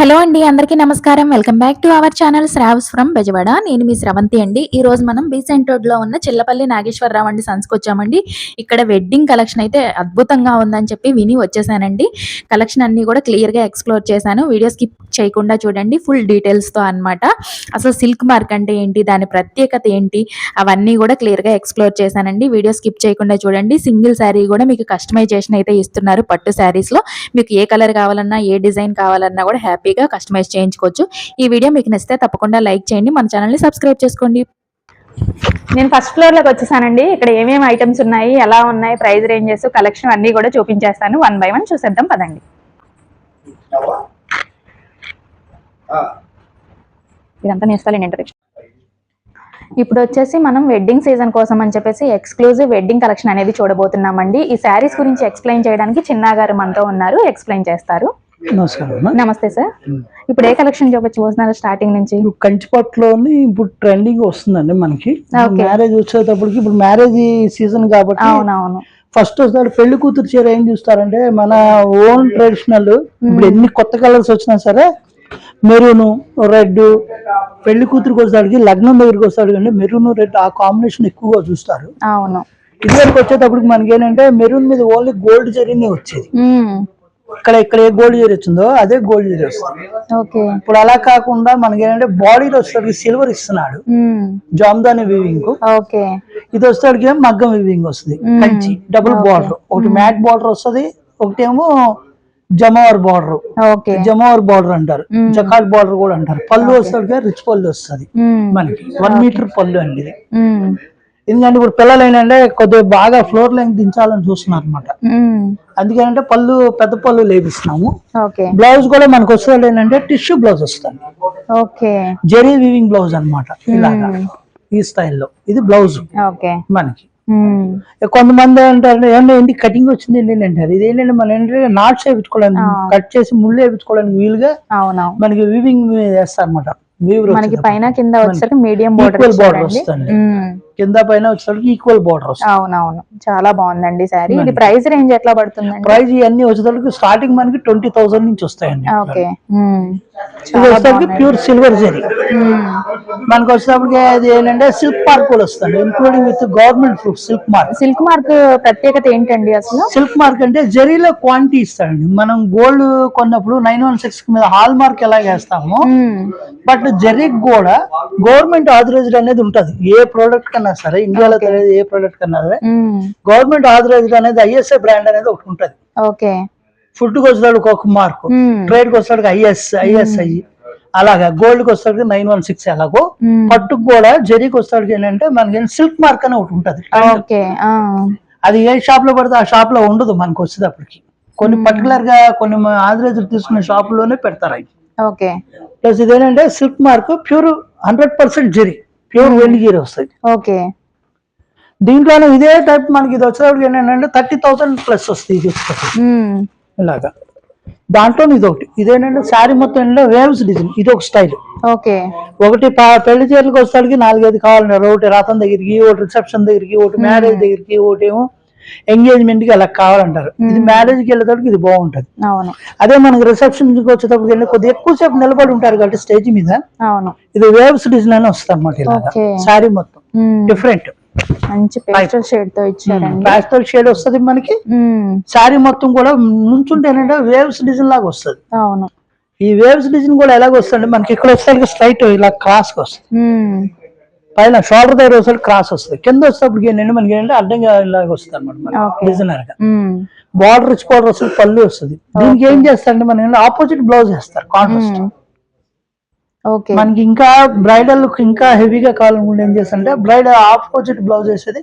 Hello అండి అందరికీ నమస్కారం. Welcome back to our channel Shravs from Bezawada. నేను మీ స్రవంతి అండి. ఈ రోజు మనం బీసెంట్ రోడ్లో ఉన్న చిల్లపల్లి నాగేశ్వరరావు అండి సన్స్కి వచ్చామండి. ఇక్కడ వెడ్డింగ్ కలెక్షన్ అయితే అద్భుతంగా ఉందని చెప్పి విని వచ్చేసానండి. కలెక్షన్ అన్ని కూడా క్లియర్గా ఎక్స్ప్లోర్ చేశాను. వీడియో స్కిప్ చేయకుండా చూడండి. ఫుల్ డీటెయిల్స్తో అన్నమాట. అసలు సిల్క్ మార్క్ అంటే ఏంటి? దాని ప్రత్యేకత ఏంటి? అవన్నీ కూడా క్లియర్గా ఎక్స్ప్లోర్ చేశానండి. వీడియో స్కిప్ చేయకుండా చూడండి. సింగిల్ శారీ కూడా మీకు కస్టమైజేషన్ అయితే ఇస్తున్నారు పట్టు శారీస్లో మీకు ఏ కలర్ కావాలన్నా ఏ డిజైన్ కావాలన్నా కూడా హ్యాపీగా కస్టమైజ్ చేయించుకోవచ్చు. ఈ వీడియో మీకు నచ్చితే తప్పకుండా లైక్ చేయండి. మన ఛానల్ని సబ్స్క్రైబ్ చేసుకోండి. నేను ఫస్ట్ ఫ్లోర్లోకి వచ్చేసానండి. ఇక్కడ ఏమేమి ఐటమ్స్ ఉన్నాయి ఎలా ఉన్నాయి ప్రైస్ రేంజెస్ కలెక్షన్ అన్ని కూడా చూపించేస్తాను. వన్ బై వన్ చూసేద్దాం పదండి. ఇదంతా నేస్తాను ఇంట్రడక్షన్ ఇప్పుడు వచ్చేసి మనం వెడ్డింగ్ సీజన్ కోసం అని చెప్పేసి ఎక్స్క్లూజివ్ వెడ్డింగ్ కలెక్షన్ అనేది చూడబోతున్నామండి. ఈ శారీస్ గురించి ఎక్స్ప్లెయిన్ చేయడానికి చిన్నగారు మనతో ఉన్నారు. ఎక్స్ప్లెయిన్ చేస్తారు. నమస్కారం. నమస్తే సార్. ఇప్పుడు ఏ కలెక్షన్ చూపించబోతున్నారు స్టార్టింగ్ నుంచి? ఇప్పుడు కంచిపట్టులోని ఇప్పుడు ట్రెండింగ్ వస్తుందండి మనకి. మ్యారేజ్ వచ్చేటప్పటికి ఇప్పుడు మ్యారేజ్ సీజన్ కాబట్టి అవునవును. ఫస్ట్ వస్తారు పెళ్ళి కూతురు చీర ఏం చూస్తారంటే మన ఓన్ ట్రెడిషనల్. ఇప్పుడు ఎన్ని కొత్త కలర్స్ వచ్చినా సరే మెరూన్ రెడ్ పెళ్ళి కూతురికి వచ్చేసరికి లగ్నం దగ్గరికి వస్తాడు కానీ మెరూన్ రెడ్ ఆ కాంబినేషన్ ఎక్కువగా చూస్తారు. అవును. ఇదివరకు వచ్చేటప్పటికి మనకి ఏంటంటే మెరూన్ మీద ఓన్లీ గోల్డ్ జరీనే వచ్చేది. ఇక్కడ ఇక్కడ ఏ గోల్డ్ జరీ వచ్చిందో అదే గోల్డ్ జరీ వస్తుంది. ఓకే. ఇప్పుడు అలా కాకుండా మనకి ఏంటంటే బాడీలో వచ్చేసరికి సిల్వర్ ఇస్తున్నాడు. జామ్దాని వీవింగ్ ఇది ఏమో మగ్గం వీవింగ్ వస్తుంది. కంచి డబుల్ బార్డర్ ఒకటి మ్యాట్ బార్డర్ వస్తుంది ఒకటేమో Jamavar border okay. Jamavar border అంటారు. జకాట్ బార్డర్ కూడా అంటారు. పళ్ళు వచ్చేసరికి రిచ్ పళ్ళు వస్తుంది. మనకి. వన్ మీటర్ పళ్ళు అండి ఇది. ఎందుకంటే ఇప్పుడు పిల్లలు ఏంటంటే కొద్దిగా బాగా ఫ్లోర్ లెంగ్ దించాలని చూస్తున్నారు అనమాట. అందుకేనంటే పళ్ళు పెద్ద పళ్ళు లేపిస్తున్నాము. బ్లౌజ్ కూడా మనకు వచ్చేది ఏంటంటే టిష్యూ బ్లౌజ్ వస్తుంది. ఓకే. జెరీ వీవింగ్ బ్లౌజ్ ఇలాగా మ్మ్. ఈ స్టైల్లో ఇది బ్లౌజ్ మనకి. కొంతమంది అంటారు ఏమన్నా ఏంటి కటింగ్ వచ్చింది ఏంటి అంటారు. ఇది ఏంటంటే మనం ఏంటంటే నాట్స్ వేయించుకోవడానికి. కట్ చేసి ముళ్ళు వేయించుకోవడానికి వీలుగా మనకి వీవింగ్ చేస్తారు అనమాట మనకి పైన కింద వచ్చేసరికి మీడియం బోర్డర్ బార్డర్ వస్తుంది. కింద పైన వచ్చేసరికి ఈక్వల్ బార్డర్ అవునవును. చాలా బాగుందండి సారీ. ఇది ప్రైస్ రేంజ్ ఎట్లా పడుతుందండి? ప్రైస్ ఇవన్నీ వచ్చేసరికి స్టార్టింగ్ మనకి ట్వంటీ థౌసండ్ నుంచి వస్తాయండి. ఓకే. ఇది వచ్చేసరికి ప్యూర్ సిల్వర్ జరీ. మనకి వచ్చేటప్పటికి అది ఏంటంటే సిల్క్ మార్క్ కూడా వస్తుంది. Including with government proof silk mark silk mark ప్రత్యేకత ఏంటండి అసలు? సిల్క్ మార్క్ అంటే జరీలో క్వాంటిటీ ఇస్తాడండి మనం గోల్డ్ కొన్నప్పుడు నైన్ వన్ సిక్స్ మీద హాల్ మార్క్ ఎలా వేస్తామో. బట్ జరీకి కూడా గవర్నమెంట్ ఆథరైజ్డ్ అనేది ఉంటది. ఏ ప్రోడక్ట్ కన్నా సరే ఇండియాలో తెలియదు ఏ ప్రోడక్ట్ కన్నా. గవర్నమెంట్ ఆథరైజ్డ్ అనేది ఐఎస్ఐ బ్రాండ్ అనేది ఒకటి ఉంటది. ఓకే. ఫుడ్కి వచ్చేటప్పుడు ఒక మార్క్. ట్రేడ్కి వచ్చేటప్పుడు ఐఎస్ ఐఎస్ఐ. అలాగా గోల్డ్కి వచ్చేటప్పుడు నైన్ వన్ సిక్స్ ఎలాగో. పట్టుకు కూడా జరీకి వచ్చేటప్పుడు ఏంటంటే మనకి సిల్క్ మార్క్ అని ఒకటి ఉంటది. అది ఏ షాప్లో పడితే ఆ షాప్లో ఉండదు మనకు వచ్చేటప్పటికి. కొన్ని పర్టికులర్గా కొన్ని ఆథరైజ్ తీసుకున్న షాప్లోనే పెడతారు అవి. ఓకే. ప్లస్ ఇదేంటంటే silk mark pure hundred percent zari. Pure వెండి వస్తుంది. ఓకే. దీంట్లోనే ఇదే టైప్ మనకి ఇది వచ్చేటప్పుడు ఏంటంటే థర్టీ థౌసండ్ ప్లస్ వస్తుంది ఇది. ఇలాగా. దాంట్లో ఇది ఒకటి ఇదేంటంటే శారీ మొత్తం ఏంటంటే వేవ్స్ డిజైన్. ఇది ఒక స్టైల్. ఓకే. ఒకటి పెళ్ళి చీరలకు వచ్చేసరికి నాలుగైదు కావాలన్నారు ఒకటి రథం దగ్గరికి ఒకటి రిసెప్షన్ దగ్గరికి ఒకటి మ్యారేజ్ దగ్గరికి ఒకటి ఏమో ఎంగేజ్మెంట్కి అలా కావాలంటారు. ఇది మ్యారేజ్కి వెళ్ళేటప్పుడు ఇది బాగుంటది. అవును. అదే మనకి రిసెప్షన్కి వచ్చేటప్పుడు ఏంటంటే కొద్దిగా ఎక్కువసేపు నిలబడి ఉంటారు కాబట్టి స్టేజ్ మీద అవును. ఇది వేవ్స్ డిజైన్ అని వస్తుంది అనమాట ఇలాగా. శారీ మొత్తం. డిఫరెంట్ మంచి పేస్టల్ షేడ్తో ఇచ్చారండి షేడ్ వస్తుంది మనకి. శారీ మొత్తం కూడా నుంచుంటే ఏంటంటే వేవ్స్ డిజైన్ లాగా వస్తుంది. అవును. ఈ వేవ్స్ డిజైన్ కూడా ఎలాగ వస్తుంది మనకి ఇక్కడ వచ్చేసరికి స్ట్రైట్ ఇలా క్రాస్ వస్తుంది. పైన షోల్డర్ దగ్గర వచ్చేసరికి క్రాస్ వస్తుంది. కింద వచ్చేటప్పటికి ఏంటంటే మనకి ఏంటంటే అడ్డంగా ఇలాగ వస్తుంది అనమాట. డిజైనర్గా. బార్డర్ రిచ్ బార్డర్ వస్తుంది పళ్ళు వస్తుంది. దీనికి ఏం చేస్తారంటే మనం ఆపోజిట్ బ్లౌజ్ వేస్తారు కాంట్రాస్ట్. ఓకే మనకి ఇంకా బ్రైడల్ ఇంకా హెవీగా కావాలనుకుంటే ఏం చేస్తారంటే బ్రైడల్ ఆపోజిట్ బ్లౌజ్ వేసేది.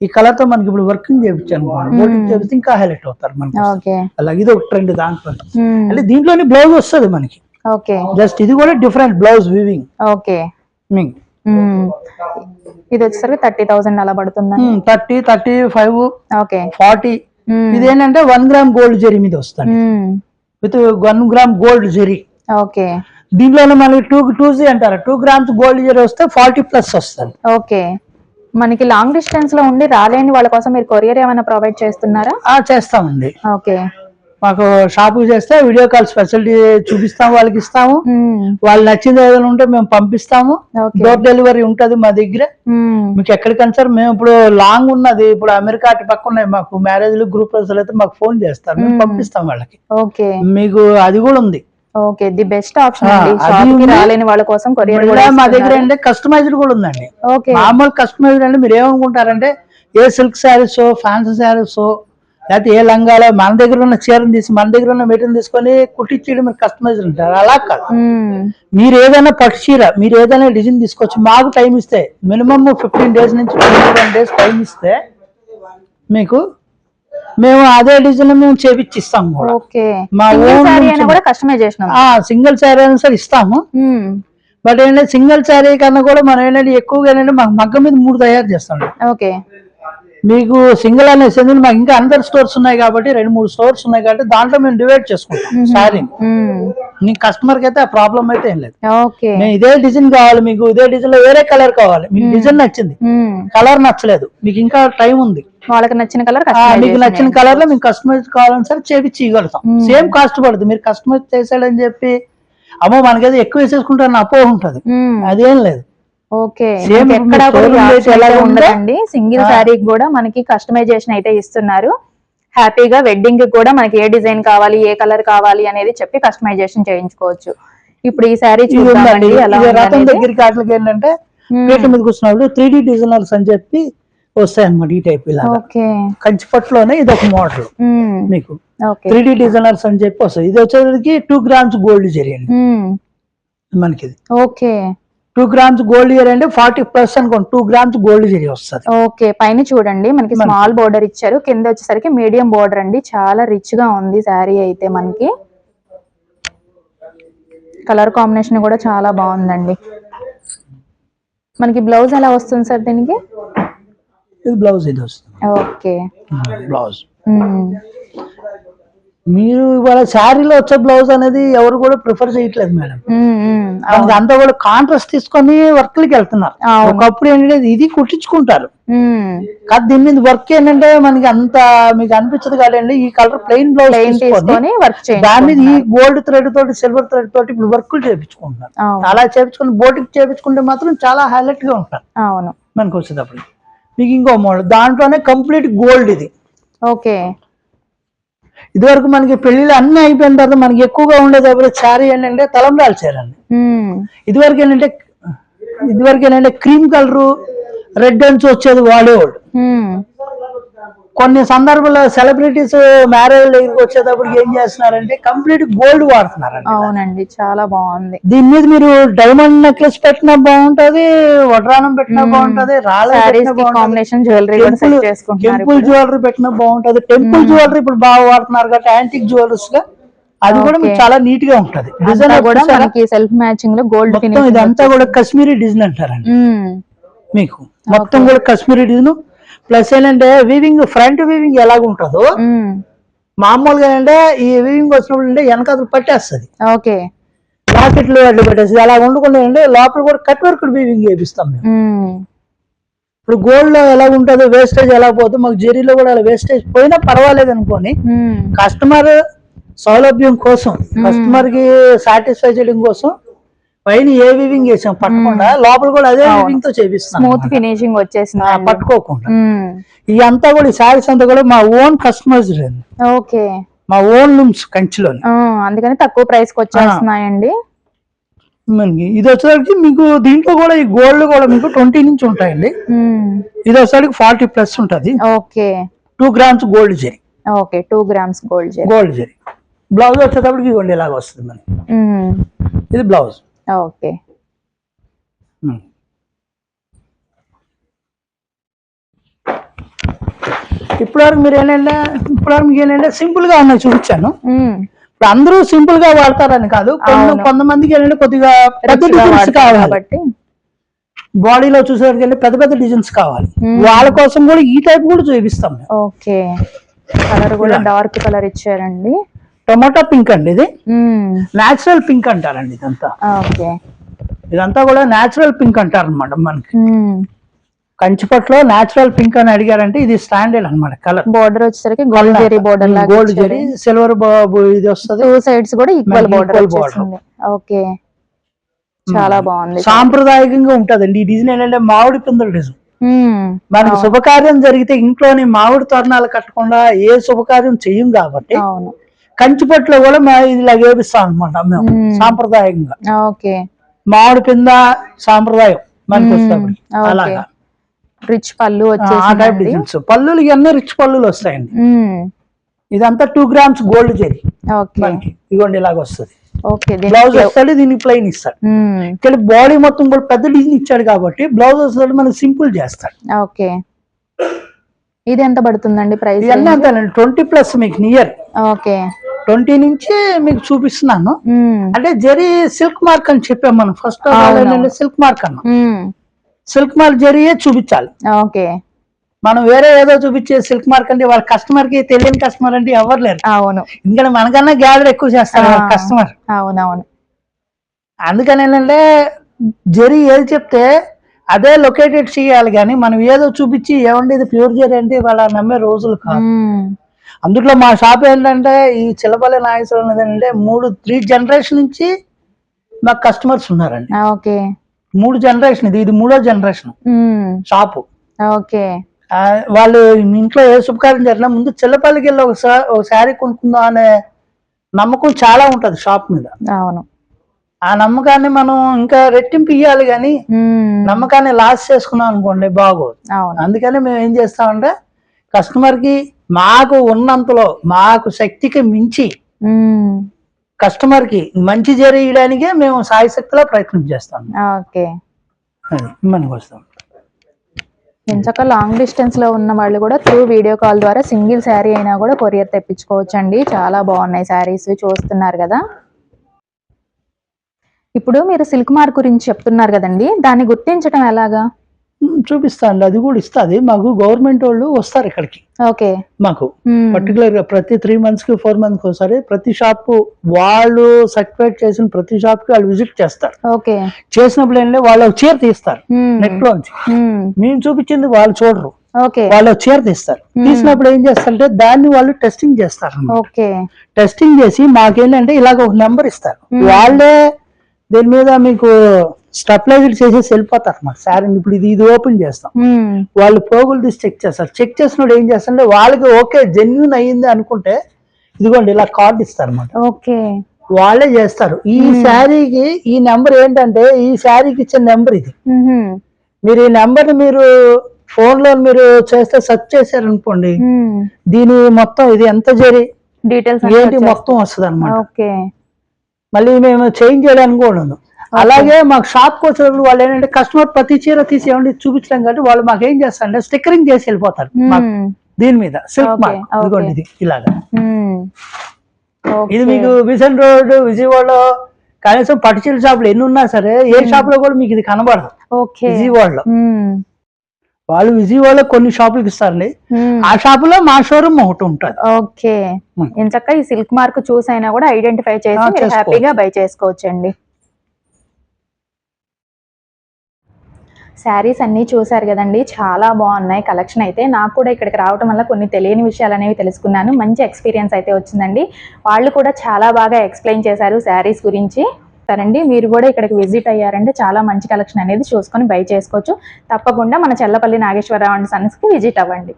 ఈ కలర్తో మనకి ఇప్పుడు వర్కింగ్ చేయించాను వర్కింగ్ చేపిస్తే ఇంకా హైలైట్ అవుతారు మనకి. అలాగే ఇది ఒక ట్రెండ్ దాంట్లో. మ్మ్. అంటే దీంట్లోనే బ్లౌజ్ వస్తుంది మనకి. ఓకే జస్ట్ ఇది కూడా different blouse weaving okay hmm. ఇది వచ్చేసరికి థర్టీ థౌసండ్ అలా పడుతుందండి thirty thirty five okay forty. ఇదేంటంటే వన్ గ్రామ్ గోల్డ్ జరీ మీద వస్తుంది. మ్మ్. With one gram gold zari okay దీంట్లోనే మనకి టూ టూ జీ అంటారు. టూ గ్రామ్స్ గోల్డ్ జరీ వస్తే ఫార్టీ ప్లస్ వస్తుంది. ఓకే మనకి లాంగ్ డిస్టెన్స్లో ఉండి రాలేని వాళ్ళ కోసం మీరు కొరియర్ ఏమైనా ప్రొవైడ్ చేస్తున్నారా? ఆ చేస్తామండి. ఓకే మాకు షాపు చేస్తే వీడియో కాల్ ఫెసిలిటీ చూపిస్తాం వాళ్ళకి ఇస్తాము. వాళ్ళు నచ్చింది ఏదైనా ఉంటే మేము పంపిస్తాము. డోర్ డెలివరీ ఉంటది మా దగ్గర. మీకు ఎక్కడికైనా సరే మేము ఇప్పుడు లాంగ్ ఉన్నది ఇప్పుడు అమెరికా అటు పక్క ఉన్నాయి మాకు మ్యారేజ్లు గ్రూప్ అయితే మాకు ఫోన్ చేస్తారు. మేము. పంపిస్తాం వాళ్ళకి. ఓకే. మీకు అది కూడా ఉంది. ఓకే ది బెస్ట్ ఆప్షన్ షాప్కి. రాలేని వాళ్ళ కోసం కొరియర్ కూడా మళ్ళా మా దగ్గర. ఏంటంటే కస్టమైజ్డ్ కూడా ఉందండి. ఓకే. మామూలు కస్టమైజ్డ్ అంటే మీరు ఏమనుకుంటారంటే ఏ సిల్క్ శారీస్ ఫ్యాన్సీ శారీస్ లేకపోతే ఏ లంగాలో మన దగ్గర ఉన్న చీరను తీసి మన దగ్గర ఉన్న మెటీరియల్ తీసుకొని కుట్టించేయడం మీరు కస్టమైజ్డ్ ఉంటారు. అలా కాదు. మీరు ఏదైనా పట్టు చీర మీరు ఏదైనా డిజైన్ తీసుకొచ్చి మాకు టైం ఇస్తే మినిమం ఫిఫ్టీన్ డేస్ నుంచి ట్వంటీ డేస్ టైం ఇస్తే మీకు మేము అదే డిజైన్ మేము చేపించి ఇస్తాం కూడా. ఓకే. మా ఆ సింగిల్ శారీ అయినా సరే ఇస్తాము. బట్ ఏంటంటే సింగిల్ శారీ కన్నా కూడా మనం ఏంటంటే ఎక్కువగా ఏంటంటే మాకు మగ్గ మీద మూడు తయారు చేస్తాం. ఓకే. మీకు సింగిల్ అనేసి ఎందుకంటే మాకు ఇంకా అందరు స్టోర్స్ ఉన్నాయి కాబట్టి రెండు మూడు స్టోర్స్ ఉన్నాయి కాబట్టి దాంట్లో మేము డివైడ్ చేసుకుంటాం మ్మ్. మీ కస్టమర్కి అయితే ఆ ప్రాబ్లం అయితే ఏం లేదు. మేము ఇదే డిజైన్ కావాలి మీకు ఇదే డిజైన్లో వేరే కలర్ కావాలి. మీకు డిజైన్ నచ్చింది. కలర్ నచ్చలేదు. మీకు ఇంకా టైం ఉంది. వాళ్ళకి నచ్చిన కలర్ మీకు నచ్చిన కలర్లో మీకు కస్టమైజ్ కావాలని సరే చేపించి ఇవ్వగలుగుతాం. సేమ్ కాస్ట్ పడుతుంది. మీరు కస్టమైజ్ చేసాడని చెప్పి అమ్మో మనకైతే ఎక్కువ వేసేసుకుంటారని అపోహ ఉంటది. అదేం లేదు. ఓకే. ఎక్కడ ఉండదండి. సింగిల్ శారీకి కూడా మనకి కస్టమైజేషన్ అయితే ఇస్తున్నారు. హ్యాపీగా వెడ్డింగ్కి కూడా మనకి ఏ డిజైన్ కావాలి ఏ కలర్ కావాలి అనేది చెప్పి కస్టమైజేషన్ చేయించుకోవచ్చు. ఇప్పుడు ఈ శారీ ఇది రథం ఉందనేది. దగ్గరికి వాటికి ఏంటంటే. పీట మీద కూర్చున్నప్పుడు త్రీ డి డిజైనర్స్ అని చెప్పి వస్తాయి అన్నమాట ఈ టైప్ ఇలా ఓకే. కంచి పట్టులోనే ఇది ఒక మోడల్. మీకు ఓకే. త్రీ డి డిజైనర్స్ అని చెప్పి వస్తుంది ఇది వచ్చేసరికి టూ గ్రామ్స్ గోల్డ్ జరిగింది. మనకి okay. Two grams gold year అంటే ఫార్టీ ప్లస్ అనుకోండి టూ గ్రామ్స్ గోల్డ్ జరి వస్తుంది. ఓకే పైన చూడండి మనకి. స్మాల్ బోర్డర్ ఇచ్చారు. కింద వచ్చేసరికి మీడియం బోర్డర్ అండి. చాలా రిచ్గా ఉంది శారీ అయితే మనకి. కలర్ కాంబినేషన్ కూడా చాలా బాగుందండి. మనకి బ్లౌజ్ ఎలా వస్తుంది సార్ దీనికి? బ్లౌజ్ ఇది వస్తుంది. ఓకే. బ్లౌజ్. మీరు ఇవాళ శారీలో వచ్చే బ్లౌజ్ అనేది ఎవరు కూడా ప్రిఫర్ చేయట్లేదు మేడం. అంతా కూడా కాంట్రాస్ట్ తీసుకొని వర్క్లకి వెళ్తున్నారు. అవును. ఒకప్పుడు ఏంటంటే ఇది కుట్టించుకుంటారు. కాదు దీని మీద వర్క్ ఏంటంటే మనకి అంత మీకు అనిపించదు కాదండి ఈ కలర్ ప్లెయిన్ బ్లౌజ్ తీసుకొని వర్క్ దాని మీద ఈ గోల్డ్ థ్రెడ్ తోటి సిల్వర్ థ్రెడ్ తోటి ఇప్పుడు వర్కులు చేపించుకుంటున్నారు అలా చేపించుకుని బోటికి చేపించుకుంటే మాత్రం చాలా హైలైట్గా ఉంటారు. అవును. మనకు వచ్చేటప్పుడు మీకు ఇంకో మోడల్ దాంట్లోనే కంప్లీట్ గోల్డ్ ఇది. ఓకే. ఇదివరకు మనకి పెళ్ళిళ్ళు అన్ని అయిపోయిన తర్వాత మనకి ఎక్కువగా ఉండేది ఎవరు శారీ ఏంటంటే తలంబ్రాల చీర అండి మ్మ్. ఇదివరకు ఏంటంటే ఇదివరకు ఏంటంటే క్రీమ్ కలర్ రెడ్ అంచు వచ్చేది వాడేవాళ్ళు. కొన్ని సందర్భాల్లో సెలబ్రిటీస్ మ్యారేజ్ దగ్గరికి వచ్చేటప్పుడు ఏం చేస్తున్నారంటే కంప్లీట్ గోల్డ్ వాడుతున్నారండి అవునండి చాలా బాగుంది. దీని మీద మీరు డైమండ్ నెక్లెస్ పెట్టినా బాగుంటది వడ్రానం పెట్టినా బాగుంటది కాంబినేషన్ జ్యువెలరీ టెంపుల్ జ్యువెలరీ పెట్టినా బాగుంటది. టెంపుల్ జ్యువెలరీ ఇప్పుడు బాగా వాడుతున్నారు కాబట్టి యాంటిక్ జ్యువెలరీస్గా అది కూడా మీకు చాలా నీట్గా ఉంటది. డిజైన్ కూడా మనకి సెల్ఫ్ మ్యాచింగ్లో గోల్డ్ ఇదంతా కూడా కాశ్మీరీ డిజైన్ అంటారండి. మీకు మొత్తం కూడా కాశ్మీరీ డిజైన్ ప్లస్ ఏంటంటే వీవింగ్ ఫ్రంట్ వీవింగ్ ఎలాగ ఉంటుందో మామూలుగా ఏంటంటే ఈ వీవింగ్ వచ్చినప్పుడు అంటే వెనకాతలు పట్టేస్తుంది. ఓకే. పాకెట్లు అట్లా పెట్టేస్తుంది. అలా ఉండకుండా ఏంటంటే లోపల కూడా కట్ వర్క్ వీవింగ్ చేపిస్తాం మేము. ఇప్పుడు గోల్డ్లో ఎలా ఉంటుందో వేస్టేజ్ ఎలా పోతుందో మాకు జెరీలో కూడా అలా వేస్టేజ్ పోయినా పర్వాలేదు అనుకోని కస్టమర్ సౌలభ్యం కోసం కస్టమర్కి సాటిస్ఫై చేయడం కోసం పైన ఏ వివింగ్ చేసాం పట్టకుండా లోపల కూడా అదే వివింగ్తో చేపిస్తాం స్మూత్ ఫినిషింగ్ వచ్చేసింది ఆ, పట్టుకోకుండా. ఇదంతా కూడా ఈ శారీస్ అంతా కూడా మా ఓన్ కస్టమర్స్ ఓకే. మా ఓన్ లూమ్స్ కంచిలోని. అందుకని తక్కువ ప్రైస్కి వచ్చేస్తున్నాయండి. మనకి ఇది వచ్చేసరికి మీకు దీంట్లో కూడా ఈ గోల్డ్ కూడా మీకు ట్వంటీ నుంచి ఉంటాయండి. ఇది వచ్చేసరికి ఫార్టీ ప్లస్ ఉంటది. Okay. Two grams gold zari okay two grams gold gel gold zari blouse వచ్చేటప్పటికి ఇవ్వండి ఇలాగ వస్తుంది మనకి ఇది బ్లౌజ్ ఓకే. ఇప్పటివరకు మీరు ఏంటంటే ఇప్పటివరకు మీకు ఏంటంటే సింపుల్గా ఉన్నాయి చూపించాను ఇప్పుడు అందరూ సింపుల్గా వాడతారని కాదు. కొంతమందికి ఏంటంటే కొద్దిగా పెద్ద డిజైన్స్ కావాలి. కాబట్టి. బాడీలో చూసేసరికి పెద్ద పెద్ద డిజైన్స్ కావాలి. వాళ్ళ కోసం కూడా ఈ టైప్ కూడా చూపిస్తాం ఓకే. కలర్ కూడా డార్క్ కలర్ ఇచ్చారండి. టొమాటో పింక్ అండి ఇది. నేచురల్ పింక్ అంటారండి ఇదంతా. ఓకే. ఇదంతా కూడా నేచురల్ పింక్ అంటారు అనమాట మనకి. కంచిపట్లో నేచురల్ పింక్ అని అడిగారంటే ఇది స్టాండర్డ్ అన్నమాట కలర్ బోర్డర్ వచ్చేసరికి gold zari border gold zari silver బాబు ఇది వస్తుంది. టూ సైడ్స్ కూడా ఈక్వల్ బోర్డర్ ఓకే. చాలా బాగుంది. సాంప్రదాయకంగా ఉంటదండి ఈ డిజైన్ ఏంటంటే మామిడి పిందల డిజైన్. మనకి శుభకార్యం జరిగితే ఇంట్లోని మామిడి తోరణాలు కట్టకుండా ఏ శుభకార్యం చెయ్యం కాబట్టి అవును. కంచిపట్లో కూడా ఇలా వేపిస్తాం అనమాట మేము. సాంప్రదాయంగా. ఓకే. మామిడి పింద సాంప్రదాయం మనకి వస్తాయి. అలాగా. రిచ్ పళ్ళు డిజైన్స్ పళ్ళులు ఇవన్నీ రిచ్ పళ్ళులు వస్తాయండి. ఇదంతా two grams gold zari. Okay. మనకి. ఇదిగోండి ఇలాగ వస్తుంది. ఓకే బ్లౌజ్ వస్తాడు దీనికి ప్లెయిన్ ఇస్తాడు. ఇక్కడ బాడీ మొత్తం కూడా పెద్ద డిజైన్ ఇచ్చాడు కాబట్టి బ్లౌజ్ వస్తాడు మనకి సింపుల్ చేస్తాడు. ఓకే. ఇది ఎంత పడుతుందండి ప్రైస్ ఇవన్నీ అంతేనండి ట్వంటీ ప్లస్ మీకు నియర్. ఓకే. ట్వంటీ నుంచి మీకు చూపిస్తున్నాను. అంటే జరీ సిల్క్ మార్క్ అని చెప్పాం మనం. ఫస్ట్ సిల్క్ మార్క్ అన్నాం. సిల్క్ మార్క్ జరీయే చూపించాలి. ఓకే. మనం వేరే ఏదో చూపించే సిల్క్ మార్క్ అంటే వాళ్ళ కస్టమర్కి తెలియని కస్టమర్ అంటే ఎవరు లేరు. అవును. ఎందుకంటే మనకన్నా గ్యాదర్ ఎక్కువ చేస్తారు. కస్టమర్. అవునవును. అందుకని ఏంటంటే జరీ ఏది చెప్తే అదే లొకేటెడ్ చేయాలి కానీ మనం ఏదో చూపించి ఏమండి ఇది ప్యూర్ జరీ అంటే వాళ్ళ నమ్మే రోజులు కాదు. అందులో మా షాప్ ఏంటంటే ఈ చిలపల్లి నాగేశ్వరం ఏంటంటే మూడు త్రీ జనరేషన్ నుంచి మాకు కస్టమర్స్ ఉన్నారండి. ఓకే. మూడు జనరేషన్ ఇది ఇది మూడో జనరేషన్. Shop okay. వాళ్ళు ఇంట్లో ఏ శుభకార్యం జరిగినా ముందు చిల్లపల్లికి వెళ్ళి ఒక శారీ కొనుక్కుందాం అనే నమ్మకం చాలా ఉంటది షాప్ మీద. అవును. ఆ నమ్మకాన్ని మనం ఇంకా రెట్టింపు ఇవ్వాలి కానీ మ్మ్. నమ్మకాన్ని లాస్ చేసుకున్నాం అనుకోండి బాగోదు. అవును. అందుకని మేము ఏం చేస్తామంటే కస్టమర్కి మాకు ఉన్నంతలో మాకు శక్తికి మించి. కస్టమర్కి మంచి జరిగడానికే మేము సాయశక్తిలో ప్రయత్నం చేస్తాం. ఓకే. మనకు వస్తాం. లాంగ్ డిస్టెన్స్లో ఉన్న వాళ్ళు కూడా త్రూ వీడియో కాల్ ద్వారా సింగిల్ శారీ అయినా కూడా కొరియర్ తెప్పించుకోవచ్చు అండి చాలా బాగున్నాయి శారీస్ చూస్తున్నారు కదా. ఇప్పుడు మీరు సిల్క్ మార్క్ గురించి చెప్తున్నారు కదండి దాన్ని గుర్తించడం ఎలాగా? ఉమ్, చూపిస్తాండి అది కూడా ఇస్తుంది. మాకు గవర్నమెంట్ వాళ్ళు వస్తారు ఇక్కడికి. ఓకే. మాకు. పర్టికులర్గా ప్రతి త్రీ మంత్స్కి ఫోర్ మంత్స్ ఒకసారి ప్రతి షాప్ వాళ్ళు సర్టిఫైడ్ చేసిన ప్రతి షాప్కి వాళ్ళు విజిట్ చేస్తారు. ఓకే. చేసినప్పుడు ఏంటంటే వాళ్ళు చీర తీస్తారు. నెట్ లోంచి మ్మ్. చూపించింది వాళ్ళు చూడరు. ఓకే. వాళ్ళు చీర తీస్తారు. తీసినప్పుడు ఏం చేస్తారంటే దాన్ని వాళ్ళు టెస్టింగ్ చేస్తారు ఓకే. టెస్టింగ్ చేసి మాకేంటంటే ఇలాగ ఒక నెంబర్ ఇస్తారు. వాళ్ళే దీని మీద మీకు స్టెప్లైజర్ చేసేసి వెళ్ళిపోతారు అన్నమాట. సార్ ఇప్పుడు ఇది ఇది ఓపెన్ చేస్తాం. వాళ్ళు పోగులు తీసి చెక్ చేస్తారు. చెక్ చేసినప్పుడు ఏం చేస్తారంటే వాళ్ళకి ఓకే జెన్యున్ అయ్యింది అనుకుంటే ఇదిగోండి ఇలా కార్డు ఇస్తారు అన్నమాట ఓకే. వాళ్ళే చేస్తారు. ఈ శారీకి ఈ నెంబర్ ఏంటంటే ఈ శారీకి ఇచ్చిన నెంబర్ ఇది. మీరు ఈ నెంబర్ మీరు ఫోన్లో మీరు చేస్తే సెర్చ్ చేశారనుకోండి. దీని మొత్తం ఇది ఎంత జరి? డీటెయిల్స్ ఏంటి మొత్తం వస్తుంది అనమాట ఓకే. మళ్ళీ మేము చేంజ్ చేయడానికి కూడా ఉంది అలాగే మాకు షాప్కి వచ్చినప్పుడు వాళ్ళు ఏంటంటే కస్టమర్ ప్రతి చీర తీసి ఏమంటే చూపించడం కాబట్టి వాళ్ళు మాకు ఏం చేస్తారంటే స్టిక్కరింగ్ చేసి వెళ్ళిపోతారు. దీని మీద సిల్క్ మార్క్. ఇదిగోండి ఇది ఇలాగా. ఇది. మీకు విజన్ రోడ్ విజయవాడలో కనీసం పట్టుచీర షాపులు ఎన్ని ఉన్నా సరే ఏ షాప్లో కూడా మీకు ఇది కనబడదు ఓకే విజయవాడలో. వాళ్ళు విజయవాడలో కొన్ని షాపులకి ఇస్తారండి మ్మ్. ఆ షాపులో మా షోరూమ్ ఒకటి ఉంటుంది. ఓకే. ఇంచక్క ఈ సిల్క్ మార్క్ చూసైనా కూడా ఐడెంటిఫై చేసి. హ్యాపీగా బై చేసుకోవచ్చండి. శారీస్ అన్నీ చూసారు కదండి. చాలా బాగున్నాయి. కలెక్షన్ అయితే నాకు కూడా ఇక్కడికి రావడం వల్ల కొన్ని తెలియని విషయాలు అనేవి తెలుసుకున్నాను. మంచి ఎక్స్పీరియన్స్ అయితే వచ్చిందండి. వాళ్ళు కూడా చాలా బాగా ఎక్స్ప్లెయిన్ చేశారు శారీస్ గురించి. చెప్తారండి. మీరు కూడా ఇక్కడికి విజిట్ అయ్యారంటే చాలా మంచి కలెక్షన్ అనేది చూసుకొని బై చేసుకోవచ్చు. తప్పకుండా మన చెల్లపల్లి నాగేశ్వరరావు అండ్ సన్స్కి విజిట్ అవ్వండి.